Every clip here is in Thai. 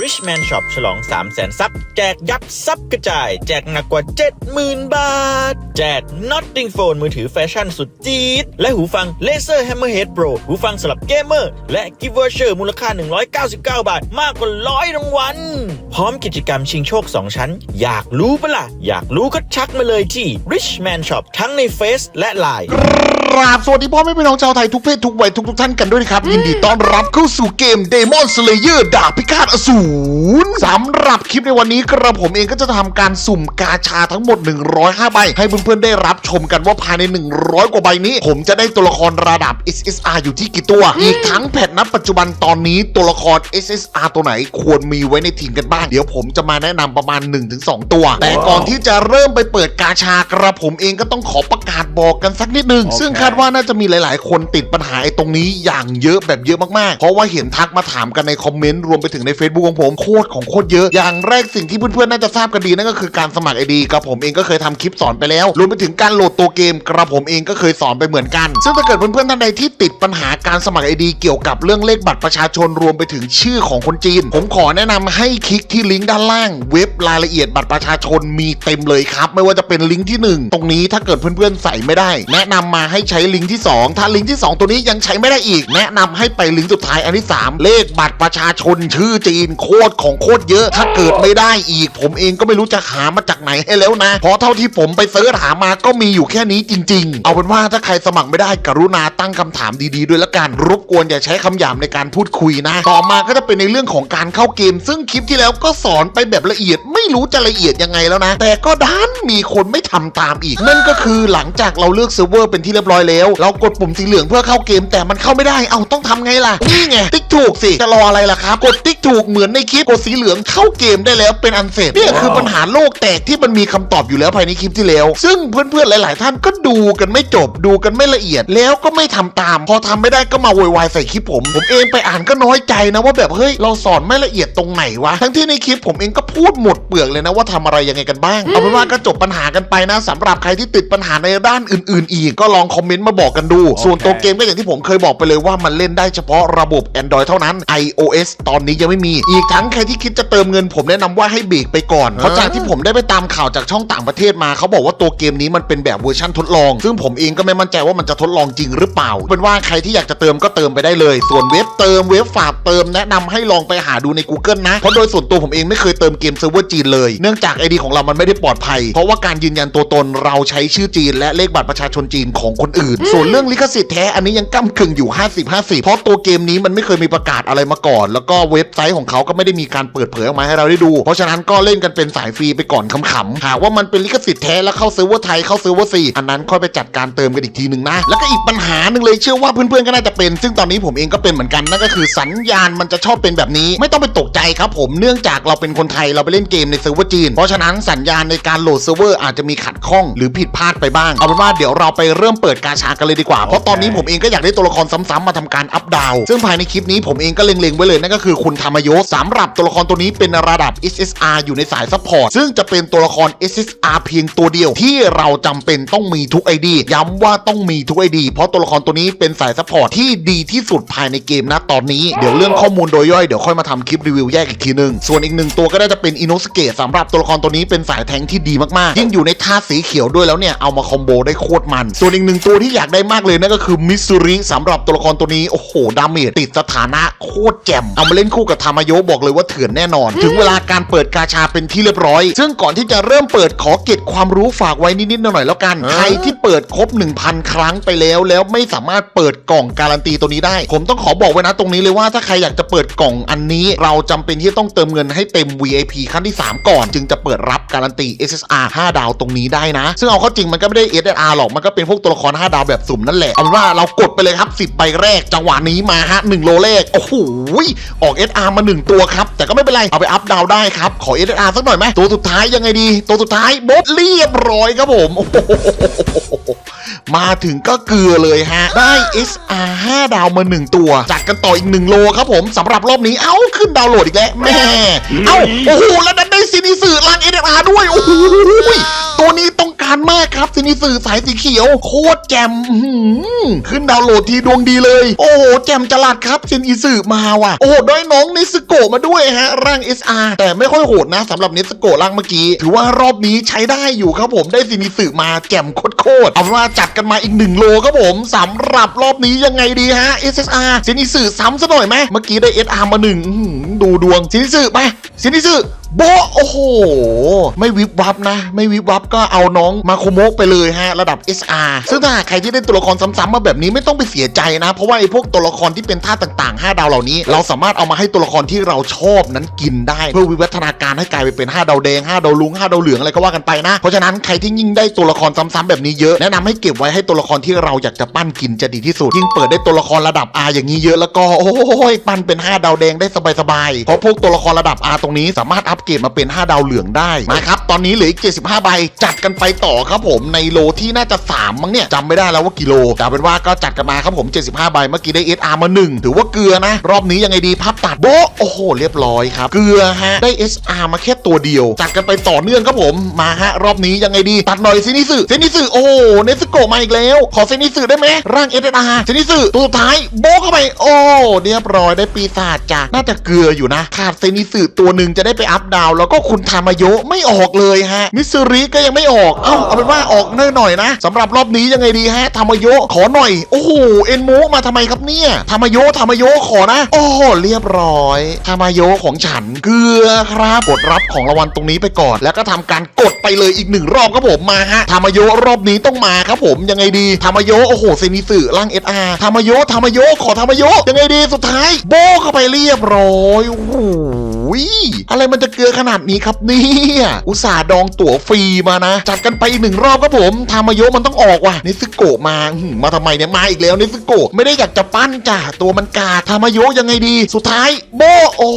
Richman Shop ฉลอง 3 0 0แสนซับ แจกยับซับกระจาย แจกหนักกว่า 70,000 บาท แจก Notting Phone มือถือแฟชั่นสุดจี๊ด และหูฟัง Laser Hammerhead Pro หูฟังสำหรับเกมเมอร์ และ Gift Voucher มูลค่า 199 บาท มากกว่าร้อยรางวัล พร้อมกิจกรรมชิงโชค 2 ชั้น อยากรู้ปะล่ะ อยากรู้ก็ชักมาเลยที่ Richman Shop ทั้งในเฟซและ Line กราบสวัสดีพ่อแม่พี่น้องชาวไทยทุกเพศทุกวัยทุกทุกๆท่านกันด้วยนะครับยินดีต้อนรับเข้าสู่เกม Demon Slayer ดาบพิฆาตอสูรสำหรับคลิปในวันนี้กระผมเองก็จะทำการสุ่มกาชาทั้งหมด 105 ใบ ให้เพื่อนๆได้รับชมกันว่าภายใน 100 กว่าใบนี้ ผมจะได้ตัวละครระดับ SSR อยู่ที่กี่ตัว อีกทั้งแพทณปัจจุบันตอนนี้ตัวละคร SSR ตัวไหนควรมีไว้ในทีมกันบ้าง เดี๋ยวผมจะมาแนะนำประมาณ 1-2 ตัว แต่ก่อนที่จะเริ่มไปเปิดกาชากระผมเองก็ต้องขอประกาศบอกกันสักนิดนึง ซึ่งคาดว่าน่าจะมีหลาย ๆ คนติดปัญหาไอ้ตรงนี้อย่างเยอะแบบเยอะมากๆ เพราะว่าเห็นทักมาถามกันในคอมเมนต์รวมไปถึงใน Facebook ของผมโคตรของโคตรเยอะ อย่างแรกสิ่งที่เพื่อนๆน่าจะทราบกันดีนั่นก็คือการสมัครไอดีกระผมเองก็เคยทำคลิปสอนไปแล้วรวมไปถึงการโหลดตัวเกมกระผมเองก็เคยสอนไปเหมือนกัน ซึ่งถ้าเกิดเพื่อนๆท่านใดที่ติดปัญหาการสมัครไอดีเกี่ยวกับเรื่องเลขบัตรประชาชนรวมไปถึงชื่อของคนจีน ผมขอแนะนำให้คลิกที่ลิงก์ด้านล่าง เว็บรายละเอียดบัตรประชาชนมีเต็มเลยครับ ไม่ว่าจะเป็นลิงก์ที่หนึ่งตรงนี้ถ้าเกิดเพื่อนๆใส่ไม่ได้ แนะนำมาให้ใช้ลิงก์ที่สองถ้าลิงก์ที่สองตัวนี้ยังใช้ไม่ได้อีก แนะนำให้ไปลิงก์สุดท้ายอันที่สามเลขบัตรประชาชนชื่อจีนโคตรของโคตรเยอะ ถ้าเกิดไม่ได้อีก ผมเองก็ไม่รู้จะหามาจากไหนให้แล้วนะ เพราะเท่าที่ผมไปเสิร์ชหามาก็มีอยู่แค่นี้จริง ๆ เอาเป็นว่าถ้าใครสมัครไม่ได้กรุณาตั้งคำถามดีๆ ด้วยละกันรบกวนอย่าใช้คำหยาบในการพูดคุยนะ ต่อมาก็จะเป็นในเรื่องของการเข้าเกม ซึ่งคลิปที่แล้วก็สอนไปแบบละเอียด ไม่รู้จะละเอียดยังไงแล้วนะ แต่ก็ดันมีคนไม่ทำตามอีก นั่นก็คือหลังจากเราเลือกเซิร์ฟเวอร์เป็นที่เรียบร้อยแล้ว เรากดปุ่มสีเหลืองเพื่อเข้าเกม แต่มันเข้าไม่ได้ เอาต้องทำไงล่ะ นี่ไง ติ๊กถูกสิ จะรออะไรล่ะครับ กดติ๊กถูกเหมือนในคลิปกดสีเหลืองเข้าเกมได้แล้วเป็นอันเสร็จเนี่ยคือปัญหาโลกแตกที่มันมีคำตอบอยู่แล้วภายในคลิปที่แล้ว ซึ่งเพื่อนๆหลาย ๆ ท่านก็ดูกันไม่จบดูกันไม่ละเอียด แล้วก็ไม่ทำตาม พอทำไม่ได้ก็มาโวยวายใส่คลิปผม ผมเองไปอ่านก็น้อยใจนะว่าแบบเฮ้ยเราสอนไม่ละเอียดตรงไหนวะทั้งที่ในคลิปผมเองก็พูดหมดเปลือกเลยนะว่าทำอะไรยังไงกันบ้างเอาเป็นว่าก็จบปัญหากันไปนะสำหรับใครที่ติดปัญหาในด้านอื่น ๆ อีกก็ลองคอมเมนต์มาบอกกันดู ส่วนตัวเกมก็อย่างที่ผมเคยบอกไปเลยว่ามันเล่นได้เฉพาะระบบ Android เท่านั้น iOS ตอนนี้ยังไม่มีอีกทั้งใครที่คิดจะเติมเงินผมแนะนำว่าให้เบรกไปก่อน เพราะจากที่ผมได้ไปตามข่าวจากช่องต่างประเทศมาเขาบอกว่าตัวเกมนี้มันเป็นแบบเวอร์ชันทดลอง ซึ่งผมเองก็ไม่มั่นใจว่ามันจะทดลองจริงหรือเปล่า เป็นว่าใครที่อยากจะเติมก็เติมไปได้เลย ส่วนเว็บเติมเว็บฝากเติมแนะนำให้ลองไปหาดูใน Google นะ เพราะโดยส่วนตัวผมเองไม่เคยเติมเกมเซิร์ฟเวอร์จีนเลย เนื่องจากไอดีของเรามันไม่ได้ปลอดภัย เพราะว่าการยืนยันตัวตนเราใช้ชื่อจีน และเลขบัตรประชาชนจีนของคนอื่น ส่วนเรื่องลิขสิทธิ์แท้อันนี้ยังก้ากึ่งอยู่ 50-50 เพราะตัวเกมนี้มันไม่เคยมีประกาศอะไรมาก่อน แล้วก็เว็บไซต์ของเขาก็ไม่ได้มีการเปิดเผยออกมาให้เราได้ดู เพราะฉะนั้นก็เล่นกันเป็นสายฟรีไปก่อนขำๆหากว่ามันเป็นลิขสิทธิ์แท้แล้วเข้าเซิร์ฟเวอร์ไทยเข้าเซิร์ฟเวอร์ซีอันนั้นค่อยไปจัดการเติมกันอีกทีหนึ่งนะ แล้วก็อีกปัญหาหนึ่งเลยเชื่อว่าเพื่อนๆก็น่าจะเป็น ซึ่งตอนนี้ผมเองก็เป็นเหมือนกันนั่นก็คือสัญญาณมันจะชอบเป็นแบบนี้ ไม่ต้องไปตกใจครับผมเนื่องจากเราเป็นคนไทยเราไปเล่นเกมในเซิร์ฟเวอร์จีน เพราะฉะนั้นสัญญาณในการโหลดเซิร์ฟเวอร์อาจจะมีขัดข้องหรือผิดพลาดไปบ้างเอาเป็นว่าเดี๋ยวเราไปเริ่มเปิดกาชากันเลยดีกว่าเพราะตอนนี้ผมเองก็อยากได้ตัวละครซ้ำๆมาทำการอัพดาวซึ่งภายในคลิปนี้ผมเองก็เล็งๆไว้เลยนั่นก็คือคุณธรรมยศสำหรับตัวละครตัวนี้เป็นระดับ SSR อยู่ในสายซัพพอร์ตซึ่งจะเป็นตัวละคร SSR เพียงตัวเดียวที่เราจำเป็นต้องมีทุก ID ย้ำว่าต้องมีทุก ID เพราะตัวละครตัวนี้เป็นสายซัพพอร์ตที่ดีที่สุดภายในเกมนะตอนนี้เดี๋ยวเรื่องข้อมูลโดยย่อยเดี๋ยวค่อยมาทำคลิปรีวิวแยกอีกทีหนึง ส่วนอีกหนึ่งตัวก็ได้จะเป็นอินโนสเกตสำหรับตัวละครตัวนี้เป็นสายแทงที่ดีมากๆ ยิ่งอยู่ในท่าสีเขียวด้วยแล้วเนี่ยเอามาคอมโบได้โคตรมัน ส่วนอีกหนึ่งตัวที่อยากได้มากเลยนั่นก็คือมิสซูริสำหรับตัวละครตัวนี้โอ้โหดาเมจติดสถานะโคตรแจ่มเอามาเล่นคู่กับทามายโยบอกเลยว่าเถื่อนแน่นอน ถึงเวลาการเปิดกาชาเป็นที่เรียบร้อย ซึ่งก่อนที่จะเริ่มเปิดขอเก็บความรู้ฝากไว้นิดๆหน่อยๆแล้วกัน ใครที่เปิดครบ 1,000 ครั้งไปแล้ว แล้วไม่สามารถเปิดกล่องการันตีตัวนี้ได้ ผมต้องขอบอกไว้นะตรงนี้เลยว่าถ้าใครอยากจะเปิดกล่องอันนี้ เราจำเป็นที่จะต้องเติมเงินให้เต็ม VIP ขั้นที่ 3 ก่อน จึงจะเปิดรับการันตี SSR 5 ดาวตรงนี้ได้นะ ซึ่งเอาเข้าจริงมันก็ไม่ได้ SSR หรอกมันก็เป็นพวกตัวละคร 5 ดาวแบบสุ่มนั่นแหละเอาเป็นว่าเรากดไปเลยครับ10ใบแรกจังหวะนี้มาฮะ1โลแรกโอ้โหออก SR มา1ตัวครับ แต่ก็ไม่เป็นไร เอาไปอัพดาวได้ครับ ขอ SR สักหน่อยไหมตัวสุดท้ายยังไงดี ตัวสุดท้ายบดเรียบร้อยครับผมโอ้โหมาถึงก็เกลือเลยฮะ ได้ SR 5 ดาวมา 1 ตัวจัดกันต่ออีก 1 โลครับผมสำหรับรอบนี้ เอ้า ขึ้นดาวโหลดอีกแล้วแม่ เอ้า โอ้โห แล้วดันได้ซินิสึลัง SR ด้วย โอ้โหตัวนี้ต้องานมากครับซินิสื่อสายสีเขียว โคตรแจ่มขึ้นดาวน์โหลดทีดวงดีเลย โอ้โหแจ่มจลัดครับซินิสื่อมาว่ะ โอ้โหได้น้องเนสโกะมาด้วยฮะ ร่าง SR แต่ไม่ค่อยโหดนะสำหรับเนสโกะร่างเมื่อกี้ ถือว่ารอบนี้ใช้ได้อยู่ครับผมได้ซินิสื่อมาแจ่มโคตรๆเอาเป็นว่าจัดกันมาอีกหนึ่งโลครับผมสำหรับรอบนี้ยังไงดีฮะ SSR ซินิสื่อซ้ำซะหน่อยไหมเมื่อกี้ได้ SR มาหนึ่งดูดวงซินิสื่อไปซินิสื่อ โบโอ้โห ไม่วิบวับนะ ไม่วิบวับก็เอาน้องมาโคโมกไปเลยฮะ ระดับ SR ซึ่งถ้าใครที่ได้ตัวละครซ้ำๆมาแบบนี้ไม่ต้องไปเสียใจนะ เพราะว่าไอ้พวกตัวละครที่เป็นท่าต่างๆ 5 ดาวเหล่านี้ เราสามารถเอามาให้ตัวละครที่เราชอบนั้นกินได้ เพื่อวิวัฒนาการให้กลายไปเป็น 5 ดาวแดง 5 ดาวลุง 5 ดาวเหลืองอะไรก็ว่ากันไปนะ เพราะฉะนั้นใครที่ยิ่งได้ตัวละครซ้ำๆแบบนี้เยอะแนะนำให้เก็บไว้ให้ตัวละครที่เราอยากจะปั้นกินจะดีที่สุด ยิ่งเปิดได้ตัวละครระดับ R อย่างนี้เยอะแล้วก็โอ้ยปั้นเป็น 5 ดาวแดงได้สบายๆเพราะพวกตัวละครระดับ R ตรงนี้สามารถอัปเกรดมาเป็น 5 ดาวเหลืองได้มาครับตอนนี้เหลืออีก75ใบจัดกันไปต่อครับผมในโลที่น่าจะ 3 มั้งเนี่ยจำไม่ได้แล้วว่ากิโลแต่เอาเป็นว่าก็จัดกันมาครับผม 75ใบเมื่อกี้ได้ SR มา 1 ถือว่าเกลือนะ รอบนี้ยังไงดีพับตัดโบโอ้โห เรียบร้อยครับเกลือฮะได้ SR มาแค่ ตัวเดียว จัดกันไปต่อเนื่องครับผม มาฮะ รอบนี้ยังไงดี ตัดหน่อยเซนิสึเซนิสึโอ้เนสโกมาอีกแล้ว ขอเซนิสึได้ไหมร่าง SR เซนิสึตัวสุดท้ายโบเข้าไป โอ้เรียบร้อยได้ปีศาจจ้ะน่าจะเกลืออยู่นะ ขาดเซนิสึตัวหนึ่งจะได้ไปอัพดาว แล้วก็คุณทามาโยไม่ออกเลยฮะ มิสซูริก็ยังไม่ออก เอ้าเอาเป็นว่าออกเน่หน่อยนะสำหรับรอบนี้ยังไงดีฮะทามาโยขอหน่อย โอ้โหเอ็นโมมาทำไมครับเนี่ยทามาโยทามาโยขอนะ โอ้เรียบร้อยทามาโยของฉันเกลือครับกดรับของรางวัลตรงนี้ไปก่อน แล้วก็ทำการกดไปเลยอีกหนึ่งรอบครับผมมาฮะทามาโยรอบนี้ต้องมาครับผมยังไงดีทามาโยโอ้โหเซนิสึร่างเอสอาร์ทามาโยทามาโยขอทามาโยยังไงดีสุดท้าย โบเข้าไปเรียบร้อยโอ้โหอะไรมันจะเกลือขนาดนี้ครับเนี่ยอุตส่าห์ดองตั๋วฟรีมานะ จัดกันไปอีกหนึ่งรอบครับผมทามาโยมันต้องออกว่ะนิซึโกะมาหืมมาทำไมเนี่ยมาอีกแล้วนิซึโกะไม่ได้อยากจะปั้นจ้ะตัวมันกาทามาโยยังไงดี สุดท้ายโบโอ้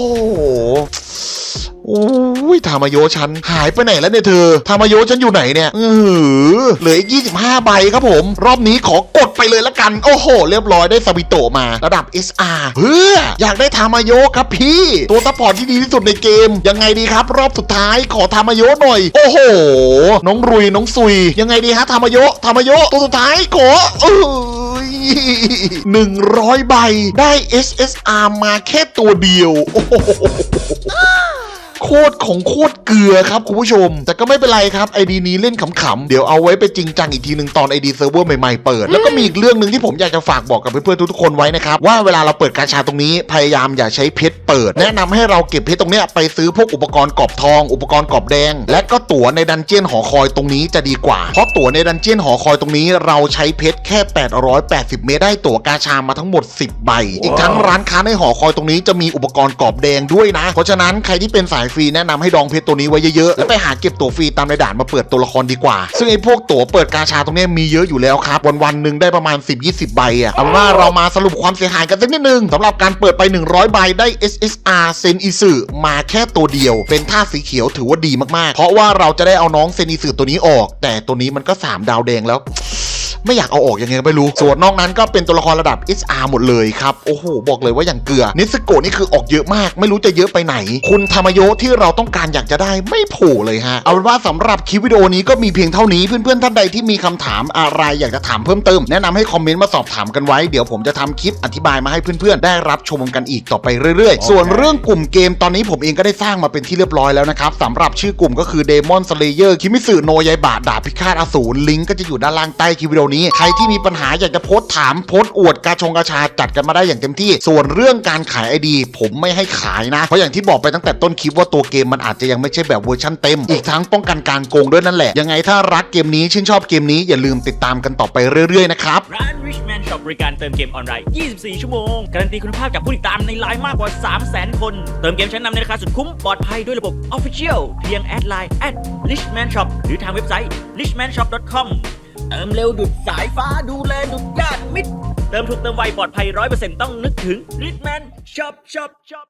โอ้ยทามาโยฉันหายไปไหนแล้วเนี่ยเธอทามาโยฉันอยู่ไหนเนี่ยเออเหลืออีก25 ใบครับผม รอบนี้ขอกดไปเลยละกัน โอ้โห เรียบร้อยได้ซาบิโตะมาระดับ SR เพื่ออยากได้ทามาโยครับพี่ ตัวซัพพอร์ตที่ดีที่สุดในเกม ยังไงดีครับ รอบสุดท้ายขอทามาโยหน่อย โอ้โห น้องรุยน้องซุย ยังไงดีฮะทามาโยทามาโยตัวสุดท้ายขอเอ้ยหนึ่งร้อยใบได้ SSR มาแค่ตัวเดียว โอ้โห โคตรของโคตรเกลือครับคุณผู้ชม แต่ก็ไม่เป็นไรครับไอดีนี้เล่นขำๆ เดี๋ยวเอาไว้ไปจริงจังอีกทีหนึ่งตอนไอดีเซิร์ฟเวอร์ใหม่ๆเปิด แล้วก็มีอีกเรื่องหนึ่งที่ผมอยากจะฝากบอกกับเพื่อนๆทุกๆคนไว้นะครับ ว่าเวลาเราเปิดกาชาตรงนี้พยายามอย่าใช้เพชรเปิด แนะนำให้เราเก็บเพชรตรงเนี้ยไปซื้อพวกอุปกรณ์กรอบทอง อุปกรณ์กรอบแดง และก็ตั๋วในดันเจียนหอคอยตรงนี้จะดีกว่า เพราะตั๋วในดันเจียนหอคอยตรงนี้เราใช้เพชรแค่ 880 เมตรได้ตั๋วกาชามาทั้งหมด 10 ใบ อีกทั้งร้านค้าในหอคอยตรงนี้จะมีอุปกรณ์กรอบแดงด้วยนะ เพราะฉะนั้นใครที่เป็นสายฟรีแนะนำให้ดองเพชรตัวนี้ไว้เยอะๆ แล้วไปหาเก็บตั๋วฟรีตามในด่านมาเปิดตัวละครดีกว่า ซึ่งไอ้พวกตั๋วเปิดกาชาตรงเนี้ยมีเยอะอยู่แล้วครับ วันๆหนึ่งได้ประมาณ 10-20 ใบอะเอาเป็นว่าเรามาสรุปความเสียหายกันสักนิดนึงสำหรับการเปิดไป 100 ใบได้ SSR เซนอิสึมาแค่ตัวเดียว เป็นท่าสีเขียวถือว่าดีมากๆ เพราะว่าเราจะได้เอาน้องเซนอิสึตัวนี้ออก แต่ตัวนี้มันก็ 3 ดาวแดงแล้ว ไม่อยากเอาออกยังไงก็ไม่รู้ ส่วนนอกนั้นก็เป็นตัวละครระดับ SR หมดเลยครับ โอ้โห บอกเลยว่าอย่างเกลือ นิสโกะนี่คือออกเยอะมาก ไม่รู้จะเยอะไปไหน คุณธรรมโยที่เราต้องการอยากจะได้ไม่โผล่เลยฮะ เอาเป็นว่าสำหรับคลิปวิดีโอนี้ก็มีเพียงเท่านี้ เพื่อนๆท่านใดที่มีคำถามอะไรอยากจะถามเพิ่มเติม แนะนำให้คอมเมนต์มาสอบถามกันไว้ เดี๋ยวผมจะทำคลิปอธิบายมาให้เพื่อนๆ ได้รับชมกันอีกต่อไปเรื่อยๆ ส่วนเรื่องกลุ่มเกมตอนนี้ผมเองก็ได้สร้างมาเป็นที่เรียบร้อยแล้วนะครับสำหรับชื่อกลุ่มก็คือ Demon Slayer คิมิสึโนยายบะดาบพิฆาตอสูรลิงก์ก็จะอยู่ด้านล่างใต้คลิปวิดีโอนี้ใครที่มีปัญหาอยากจะโพสต์ถามโพสต์อวดกาชงกาชาจัดกันมาได้อย่างเต็มที่ ส่วนเรื่องการขายไอดี ผมไม่ให้ขายนะ เพราะอย่างที่บอกไปตั้งแต่ต้นคลิปว่าตัวเกมมันอาจจะยังไม่ใช่แบบเวอร์ชันเต็ม อีกทั้งป้องกันการโกงด้วยนั่นแหละ ยังไงถ้ารักเกมนี้ชื่นชอบเกมนี้อย่าลืมติดตามกันต่อไปเรื่อยๆนะครับ ร้าน Richman Shop บริการเติมเกมออนไลน์ 24 ชั่วโมง การันตีคุณภาพจากผู้ติดตามในไลน์มากกว่า 300,000 คน เติมเกมชั้นนำในราคาสุดคุ้ม ปลอดภัยด้วยระบบ Official เพียงแอดไลน์ at Richman Shop หรือทางเว็บไซต์ richmanshop.com เติมเร็วดุดสายฟ้าดูแลดุดญาติมิตร เติมถูกเติมไวปลอดภัยร้อยเปอร์เซ็นต้องนึกถึงริดแมนช็อปช็อปช็อป